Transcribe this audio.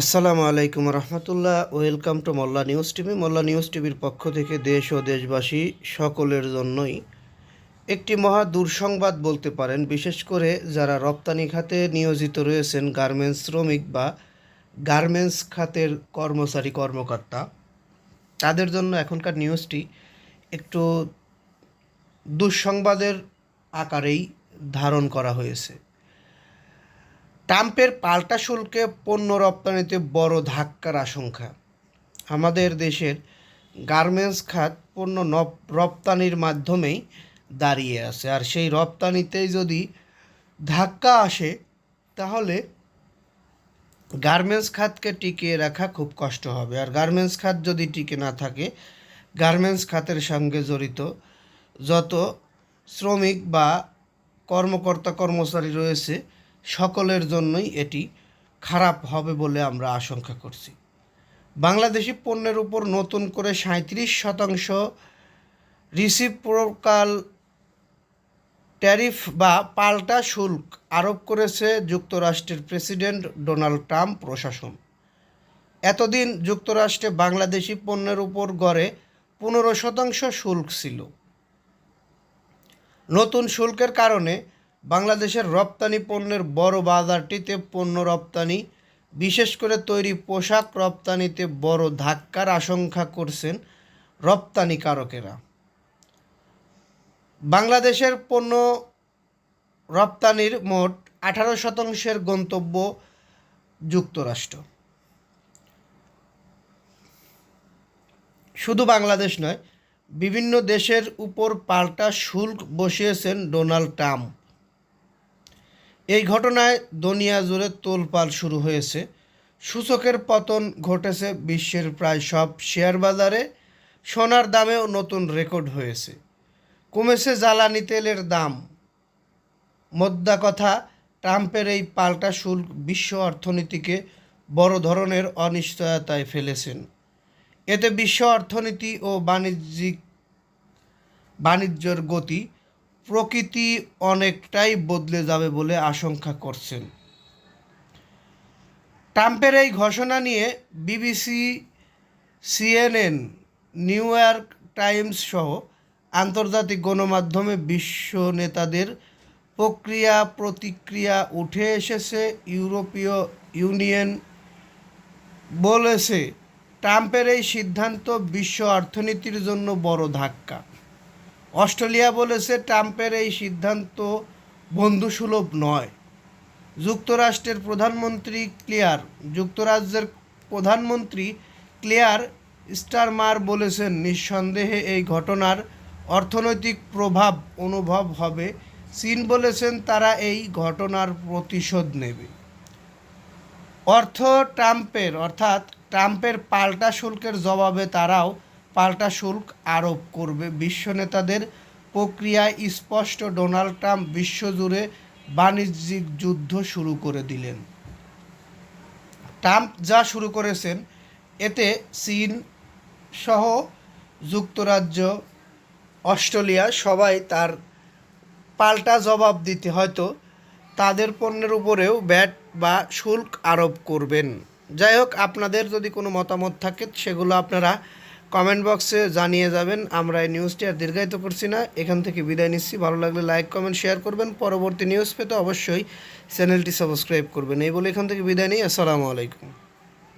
আসসালামু আলাইকুম রহমতুল্লাহ। Welcome to Molla news TV. Molla news টিভির পক্ষ থেকে দেশ ও দেশবাসী সকলের জন্যই একটি মহা দুঃসংবাদ বলতে পারেন। বিশেষ করে যারা রপ্তানি খাতে নিয়োজিত রয়েছেন গার্মেন্টস শ্রমিক বা গার্মেন্টস খাতের কর্মচারী, কর্মকর্তা, তাদের জন্য এখনকার নিউজটি একটু দুঃসংবাদের আকারেই ধারণ করা হয়েছে। ট্রাম্পের পাল্টা শুল্কে পণ্য রপ্তানিতে বড় ধাক্কার আশঙ্কা। আমাদের দেশের গার্মেন্টস খাত পণ্য রপ্তানির মাধ্যমেই দাঁড়িয়ে আছে। আর সেই রপ্তানিতেই যদি ধাক্কা আসে, তাহলে গার্মেন্টস খাতকে টিকিয়ে রাখা খুব কষ্ট হবে। আর গার্মেন্টস খাত যদি টিকে না থাকে, গার্মেন্টস খাতের সঙ্গে জড়িত যত শ্রমিক বা কর্মকর্তা কর্মচারী রয়েছে সকলের জন্যই এটি খারাপ হবে বলে আমরা আশঙ্কা করছি। বাংলাদেশি পণ্যের উপর নতুন করে সাঁত্রিশ শতাংশ রিসিপ্রোকাল ট্যারিফ বা পাল্টা শুল্ক আরোপ করেছে যুক্তরাষ্ট্রের প্রেসিডেন্ট ডোনাল্ড ট্রাম্প প্রশাসন। এতদিন যুক্তরাষ্ট্রে বাংলাদেশি পণ্যের উপর গড়ে পনেরো শতাংশ শুল্ক ছিল। নতুন শুল্কের কারণে বাংলাদেশের রপ্তানি পণ্যের বড় বাজারটিতে পণ্য রপ্তানি, বিশেষ করে তৈরি পোশাক রপ্তানিতে বড় ধাক্কার আশঙ্কা করছেন রপ্তানিকারকেরা। বাংলাদেশের পণ্য রপ্তানির মোট আঠারো শতাংশের গন্তব্য যুক্তরাষ্ট্র। শুধু বাংলাদেশ নয়, বিভিন্ন দেশের উপর পাল্টা শুল্ক বসিয়েছেন ডোনাল্ড ট্রাম্প। এই ঘটনায় দুনিয়া জুড়ে তোলপাল শুরু হয়েছে। সূচকের পতন ঘটেছে বিশ্বের প্রায় সব শেয়ার বাজারে। সোনার দামেও নতুন রেকর্ড হয়েছে। কমেছে জ্বালানি তেলের দাম। মোদ্দা কথা, ট্রাম্পের এই পাল্টা শুল্ক বিশ্ব অর্থনীতিকে বড় ধরনের অনিশ্চয়তায় ফেলেছেন। এতে বিশ্ব অর্থনীতি ও বাণিজ্যিক, বাণিজ্যর গতি প্রকৃতি অনেকটাই বদলে যাবে বলে আশঙ্কা করছেন। ট্রাম্পের এই ঘোষণা নিয়ে BBC, CNN, New York Times সহ আন্তর্জাতিক গণমাধ্যমে বিশ্ব নেতাদের প্রক্রিয়া, প্রতিক্রিয়া উঠে এসেছে। ইউরোপীয় ইউনিয়ন বলেছে, ট্রাম্পের এই সিদ্ধান্ত বিশ্ব অর্থনীতির জন্য বড় ধাক্কা। অস্ট্রেলিয়া বলেছে, ট্রাম্পের এই সিদ্ধান্ত বন্ধুসুলভ নয়। যুক্তরাষ্ট্রের প্রধানমন্ত্রী ক্লিয়ার, যুক্তরাজ্যের প্রধানমন্ত্রী ক্লিয়ার স্টারমার বলেছেন, নিঃসন্দেহে এই ঘটনার অর্থনৈতিক প্রভাব অনুভব হবে। চীন বলেছেন, তারা এই ঘটনার প্রতিশোধ নেবে। অর্থ ট্রাম্পের, অর্থাৎ ট্রাম্পের পাল্টা শুল্কের জবাবে তারাও পাল্টা শুল্ক আরোপ করবে। বিশ্ব নেতাদের প্রক্রিয়ায় স্পষ্ট ডোনাল্ড ট্রাম্প বিশ্বজুড়ে বাণিজ্যিক যুদ্ধ শুরু করে দিলেন। ট্রাম্প যা শুরু করেছেন, এতে চীন সহ যুক্তরাজ্য, অস্ট্রেলিয়া সবাই তার পাল্টা জবাব দিতে হয়তো তাদের পণ্যের উপরেও ব্যাট বা শুল্ক আরোপ করবেন। যাই হোক, আপনাদের যদি কোনো মতামত থাকে, সেগুলো আপনারা কমেন্ট বক্সে জানিয়ে যাবেন, আমরা এই নিউজটি আর দীর্ঘায়িত করছি না। এখান থেকে বিদায় নিচ্ছি। ভালো লাগলে লাইক কমেন্ট শেয়ার করবেন। পরবর্তী নিউজ পেতে অবশ্যই চ্যানেলটি সাবস্ক্রাইব করবেন। এই বলে এখান থেকে বিদায় নিই। আসসালামু আলাইকুম।